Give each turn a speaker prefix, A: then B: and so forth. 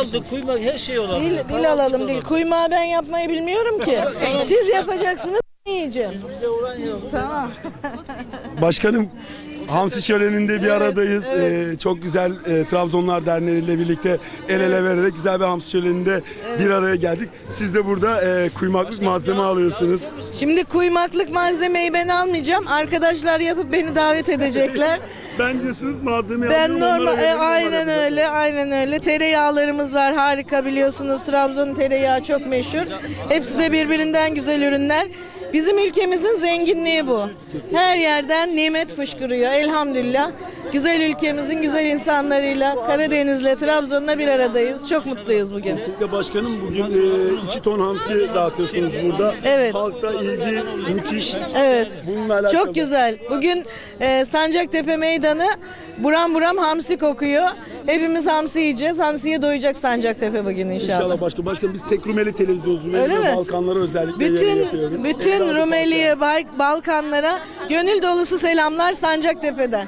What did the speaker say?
A: aldık, kuymak her şey olabilir.
B: Dil, dil alalım dil. Kuymağı ben yapmayı bilmiyorum ki. Siz yapacaksınız yiyeceğim.
A: Bize uğran yok.
B: Tamam.
C: Başkanım Hamsi Şöleni'nde bir aradayız. Ee, çok güzel e, Trabzonlar Derneği ile birlikte el ele vererek güzel bir Hamsi Şöleni'nde bir araya geldik. Siz de burada e, kuymaklık malzeme alıyorsunuz.
B: Şimdi kuymaklık malzemeyi ben almayacağım. Arkadaşlar yapıp beni davet edecekler.
C: Ben diyorsunuz malzeme
B: Ben normal e, aynen öyle aynen öyle tereyağlarımız var harika biliyorsunuz Trabzon'un tereyağı çok meşhur hepsi de birbirinden güzel ürünler bizim ülkemizin zenginliği bu her yerden nimet fışkırıyor elhamdülillah güzel ülkemizin güzel insanlarıyla Karadeniz'le Trabzon'la bir aradayız çok mutluyuz bugün
C: Kesinlikle başkanım bugün e, iki ton hamsi dağıtıyorsunuz burada.
B: Evet.
C: Halkta ilgi müthiş.
B: Evet.
C: Bununla alakalı.
B: Çok güzel. Bugün e, Sancaktepe Meydanı buram buram hamsi kokuyor. Hepimiz hamsi yiyeceğiz. Hamsiye doyacak Sancaktepe bugün inşallah.
C: İnşallah başka. Başkanım biz tek Rumeli televizyonuz.
B: Öyle mi?
C: Balkanlara özellikle yayın
B: Bütün
C: yapıyoruz.
B: bütün Rumeli'ye, Balkanlara gönül dolusu selamlar Sancaktepe'den.